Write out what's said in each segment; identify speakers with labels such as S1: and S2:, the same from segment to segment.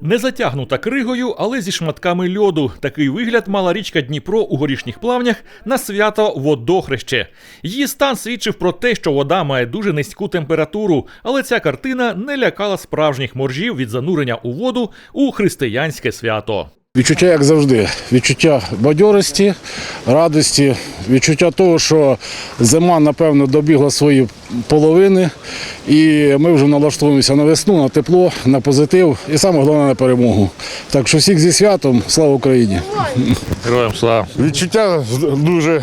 S1: Не затягнута кригою, але зі шматками льоду. Такий вигляд мала річка Дніпро у горішніх плавнях на свято водохреще. Її стан свідчив про те, що вода має дуже низьку температуру, але ця картина не лякала справжніх моржів від занурення у воду у християнське свято.
S2: Відчуття, як завжди, відчуття бадьорості, радості, відчуття того, що зима, напевно, добігла свої половини, і ми вже налаштовуємося на весну, на тепло, на позитив і саме головне на перемогу. Так що всіх зі святом, слава Україні!
S1: Героям слава!
S3: Відчуття дуже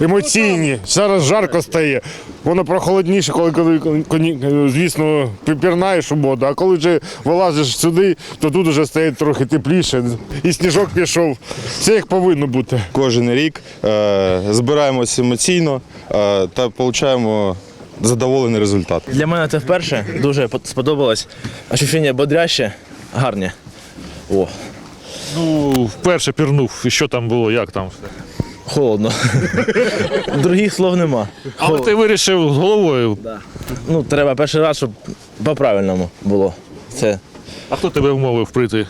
S3: емоційні. Зараз жарко стає. Воно прохолодніше, коли, коли, коли звісно, пірнаєш у воду. А коли вже вилазиш сюди, то тут вже стає трохи тепліше. І сніжок пішов. Все як повинно бути.
S4: Кожен рік е, збираємося емоційно е, та отримуємо задоволений результат.
S5: Для мене це вперше дуже под- сподобалось. Ощущення бодряще, гарне. О,
S1: Ну, вперше пірнув, і що там було, як там все.
S5: Холодно. Других слов нема.
S1: Але ти вирішив з головою.
S5: Ну, треба перший раз, щоб по-правильному було. Це
S1: А хто тебе вмовив прийти?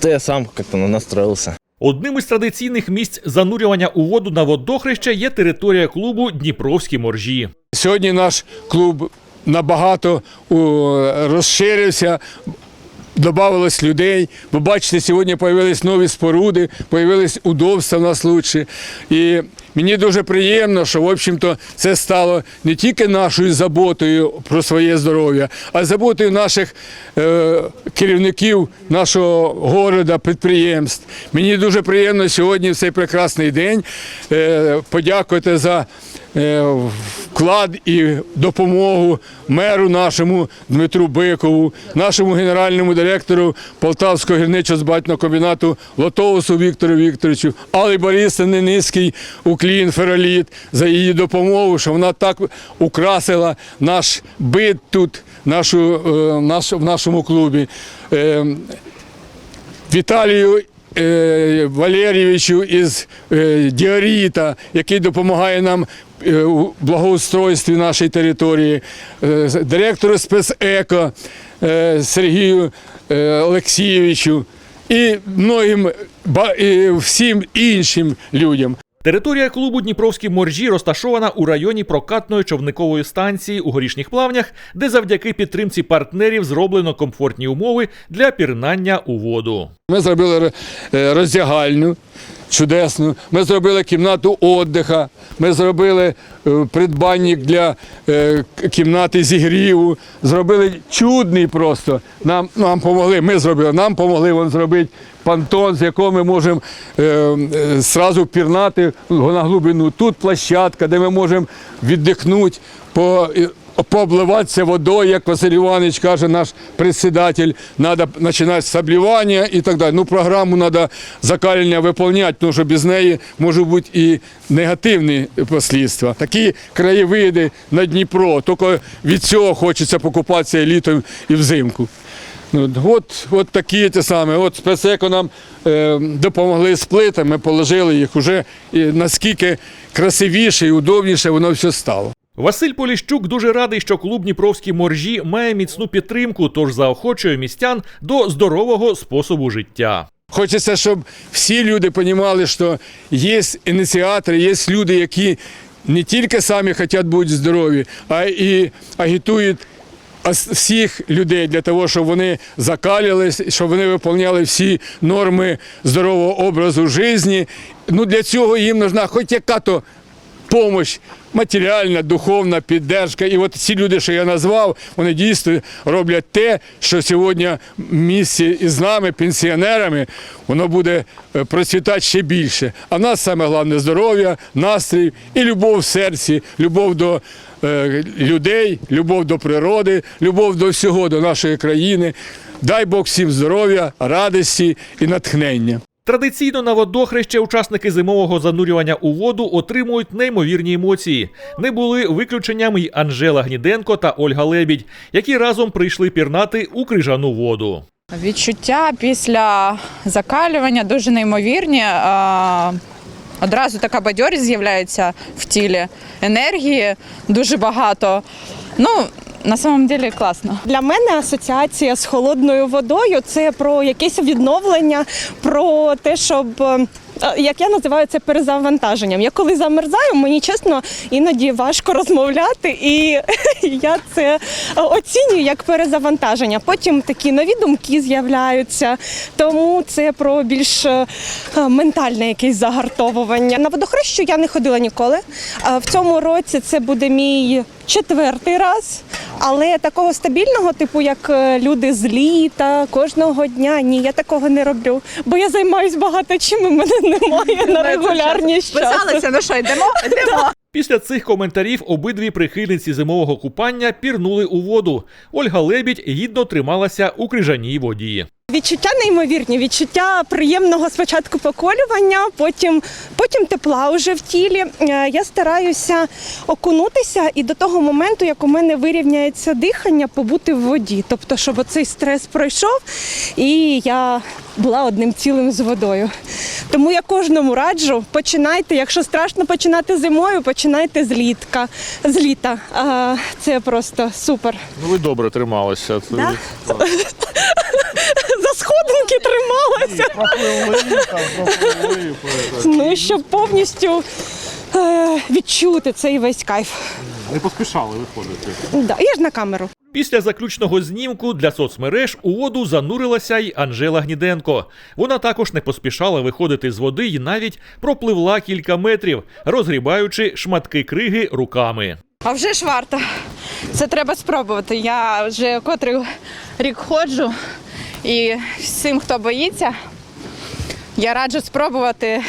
S5: то я сам як-то настроївся.
S1: Одним із традиційних місць занурювання у воду на водохреще є територія клубу Дніпровські моржі.
S6: Сьогодні наш клуб набагато у, розширився. Добавилось людей. Ви бачите, сьогодні з'явились нові споруди, з'явились удобства в нас лучше. І мені дуже приємно, що в общем-то це стало не тільки нашою заботою про своє здоров'я, а заботою наших е, керівників нашого города, підприємств. Мені дуже приємно сьогодні в цей прекрасний день е, подякувати за е, вклад і допомогу меру нашому Дмитру Бикову, нашому генеральному директору Полтавського гірничо-збатного комбінату Лотоусу Віктору Вікторовичу, Аллі Борисовні низький уклін Фероліт за її допомогу, що вона так украсила наш бит тут, нашу, е, наш, в нашому клубі. Е, Віталію е, Валерійовичу із Діоріта, який допомагає нам у благоустройстві нашої території, директору спецеко Сергію Олексійовичу і многим всім іншим людям.
S1: Територія клубу Дніпровські моржі розташована у районі прокатної човникової станції у горішніх плавнях, де завдяки підтримці партнерів зроблено комфортні умови для пірнання у воду.
S6: Ми зробили е, роздягальню чудесну, ми зробили кімнату віддиха, ми зробили е, придбанник для е, кімнати зігріву, зробили чудний просто. Нам, нам помогли, ми зробили, нам помогли вон зробити понтон, з якого ми можемо е, е, пірнати на глибину. Тут площадка, де ми можемо віддихнути. По, е, пообливатися водою, як Василь Іванович каже, наш председатель, треба починати з обливання і так далі. Ну, програму треба закалення виконувати, тому що без неї можуть бути і негативні послідства. Такі краєвиди на Дніпро, тільки від цього хочеться покупатися і літом, і взимку. Ну, от, от такі ті самі. От спецеко нам е, допомогли з плитами, положили їх уже наскільки красивіше і удобніше воно все стало.
S1: Василь Поліщук дуже радий, що клуб Дніпровські моржі має міцну підтримку, тож заохочує містян до здорового способу життя.
S6: Хочеться, щоб всі люди розуміли, що є ініціатори, є люди, які не тільки самі хочуть бути здорові, а і агітують всіх людей для того, щоб вони закалювались, щоб вони виконували всі норми здорового образу життя. Ну, для цього їм потрібна хоч яка-то помощь, матеріальна, духовна піддержка. І от ці люди, що я назвав, вони дійсно роблять те, що сьогодні в місті із нами, пенсіонерами, воно буде е, процвітати ще більше. А нас саме головне здоров'я, настрій і любов в серці, любов до е, людей, любов до природи, любов до всього, до нашої країни. Дай Бог всім здоров'я, радості і натхнення.
S1: Традиційно на водохреще учасники зимового занурювання у воду отримують неймовірні емоції. Не були виключенням й Анжела Гніденко та Ольга Лебідь, які разом прийшли пірнати у крижану воду.
S7: Відчуття після закалювання дуже неймовірні. Одразу така бадьорість з'являється в тілі, енергії дуже багато. Ну, На самом деле класно.
S8: Для мене асоціація з холодною водою це про якесь відновлення, про те, щоб. е, Як я називаю це перезавантаженням. Я коли замерзаю, мені чесно іноді важко розмовляти, і я це оцінюю як перезавантаження. Потім такі нові думки з'являються. Тому це про більш е, ментальне якесь загартовування. На водохрещу я не ходила ніколи. В цьому році це буде мій четвертий раз. Але такого стабільного, типу, як е, люди з літа, кожного дня, ні, я такого не роблю. Бо я займаюся багато чим, і мене немає на регулярність часу.
S7: Писалися, ну що, йдемо? Йдемо.
S1: Після цих коментарів обидві прихильниці зимового купання пірнули у воду. Ольга Лебідь гідно трималася у крижаній воді.
S8: Відчуття неймовірні, відчуття приємного спочатку поколювання, потім, потім тепла уже в тілі. Е, Я стараюся окунутися і до того моменту, як у мене вирівняється дихання, побути в воді. Тобто, щоб цей стрес пройшов, і я була одним цілим з водою. Тому я кожному раджу, починайте, якщо страшно починати зимою, починайте з літка, з літа. Це просто супер.
S9: Ну ви добре трималися. Це...
S8: Да? Сходинки трималася. Ну, щоб повністю е, відчути цей весь кайф.
S9: Не поспішали виходити.
S8: Да. Я ж на камеру.
S1: Після заключного знімку для соцмереж у воду занурилася й Анжела Гніденко. Вона також не поспішала виходити з води і навіть пропливла кілька метрів, розгрібаючи шматки криги руками.
S7: А вже ж варто. Це треба спробувати. Я вже котрий рік ходжу, і всім, хто боїться, я раджу спробувати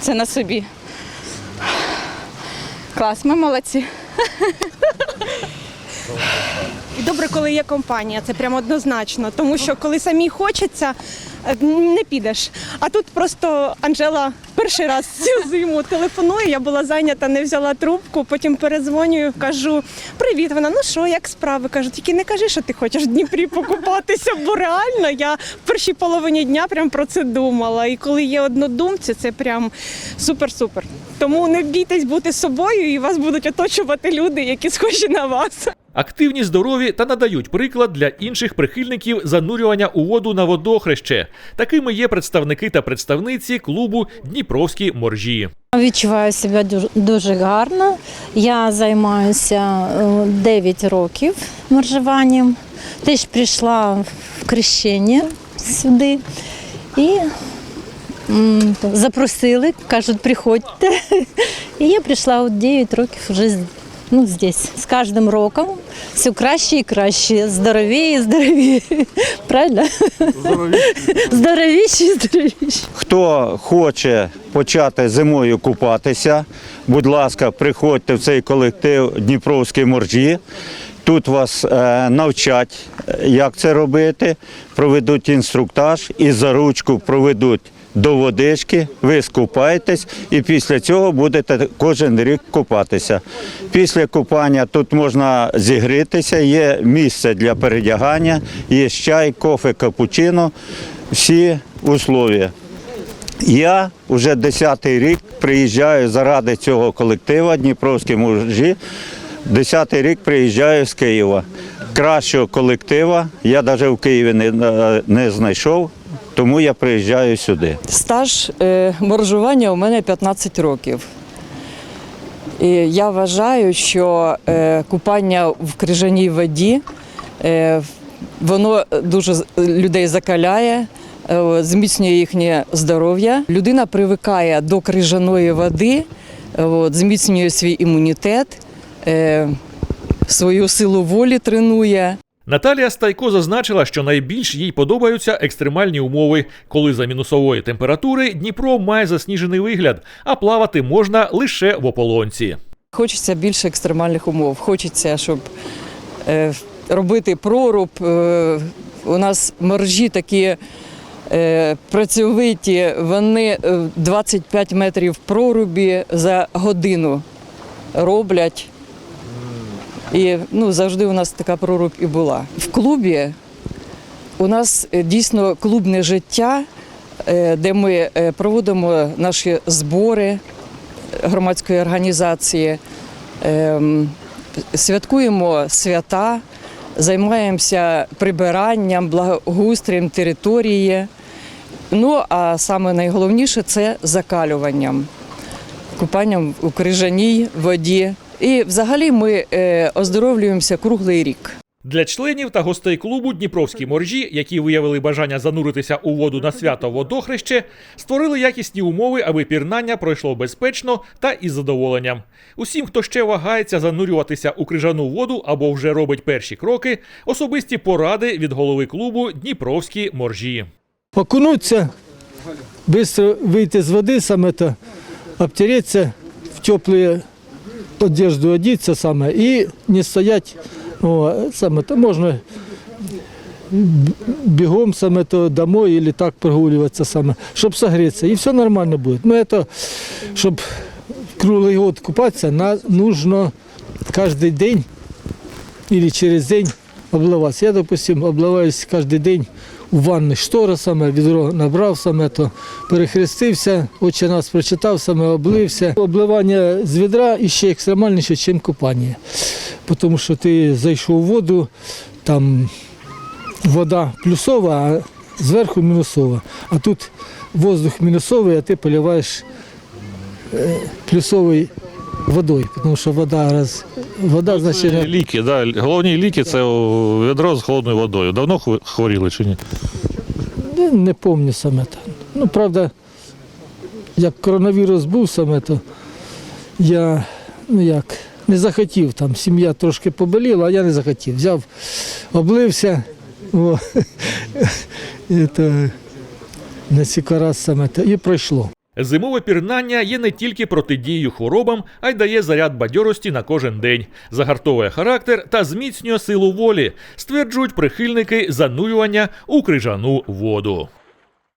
S7: це на собі. Клас, ми молодці.
S8: І добре, коли є компанія, це прямо однозначно. Тому що коли самі хочеться, е, не підеш. А тут просто Анжела перший раз цю зиму телефонує. Я була зайнята, не взяла трубку. Потім перезвонюю, кажу: Привіт, вона, ну що, як справи? Кажу, тільки не кажи, що ти хочеш в Дніпрі покупатися, бо реально я в першій половині дня прям про це думала. І коли є однодумці, це прям супер-супер. Тому не бійтесь бути собою, і вас будуть оточувати люди, які схожі на вас.
S1: Активні, здорові та надають приклад для інших прихильників занурювання у воду на водохреще. Такими є представники та представниці клубу Дніпровські моржі.
S10: Відчуваю себе дуже, гарно. Я займаюся е, 9 років моржуванням. Теж прийшла в крещення сюди і запросили, кажуть, приходьте. І я прийшла от 9 років вже ну, здесь. З кожним роком все краще і краще, здоровее і здоровее. Правильно? Здоровіші і здоровіше.
S11: Хто хоче почати зимою купатися, будь ласка, приходьте в цей колектив Дніпровські моржі. Тут вас е, навчать, е, як це робити, проведуть інструктаж і за ручку проведуть до водички, ви скупаєтесь і після цього будете кожен рік купатися. Після купання тут можна зігрітися, є місце для передягання, є чай, кофе, капучино, всі условия. Я вже 10-й рік приїжджаю заради цього колектива Дніпровські мужі. 10-й рік приїжджаю з Києва. Кращого колектива я навіть в Києві не, не знайшов, тому я приїжджаю сюди.
S12: Стаж е, моржування у мене 15 років. І я вважаю, що е, купання в крижаній воді е, воно дуже людей закаляє, е, зміцнює їхнє здоров'я. Людина привикає до крижаної води, е, зміцнює свій імунітет, е, свою силу волі тренує.
S1: Наталія Стайко зазначила, що найбільш їй подобаються екстремальні умови, коли за мінусової температури Дніпро має засніжений вигляд, а плавати можна лише в ополонці.
S12: Хочеться більше екстремальних умов. Хочеться, щоб е, робити проруб. Е, у нас моржі такі е, працьовиті, вони е, 25 метрів прорубі за годину роблять. І ну, завжди у нас така проруб і була. В клубі у нас е, дійсно клубне життя, е, де ми е, проводимо наші збори громадської організації, ем, святкуємо свята, займаємося прибиранням, благоустрієм території. Ну, а саме найголовніше це закалюванням, купанням у крижаній воді. І взагалі ми е, оздоровлюємося круглий рік.
S1: Для членів та гостей клубу Дніпровські моржі, які виявили бажання зануритися у воду на свято водохреще, створили якісні умови, аби пірнання пройшло безпечно та із задоволенням. Усім, хто ще вагається занурюватися у крижану воду або вже робить перші кроки, особисті поради від голови клубу Дніпровські моржі.
S13: окунуться, быстро выйти из воды, саме то, обтереться, в теплую одежду одеться саме и не стоять, о, саме то можна б- бегом саме то домой или так прогуливаться саме, чтобы согреться, и все нормально будет. Но это, чтобы круглый год купаться, на, нужно каждый день или через день обливатися. Я, допустим, обливаюсь кожен день у ванні штора саме, відро набрав саме, то перехрестився, отче нас прочитав, саме облився. Обливання з відра іще екстремальніше, ніж купання. Тому що ти зайшов у воду, там вода плюсова, а зверху мінусова. А тут воздух мінусовий, а ти поливаєш е, плюсовою водою, тому що вода раз вода значить.
S9: Ліки, да. Головні ліки це відро з холодною водою. Давно хворіли чи ні?
S13: Не, не пам'ятаю саме то. Ну, правда, як коронавірус був саме, то я ну як, не захотів там. Сім'я трошки поболіла, а я не захотів. Взяв, облився. О, то, на раз саме то, і пройшло.
S1: Зимове пірнання є не тільки протидією хворобам, а й дає заряд бадьорості на кожен день, загартовує характер та зміцнює силу волі, стверджують прихильники занурювання у крижану воду.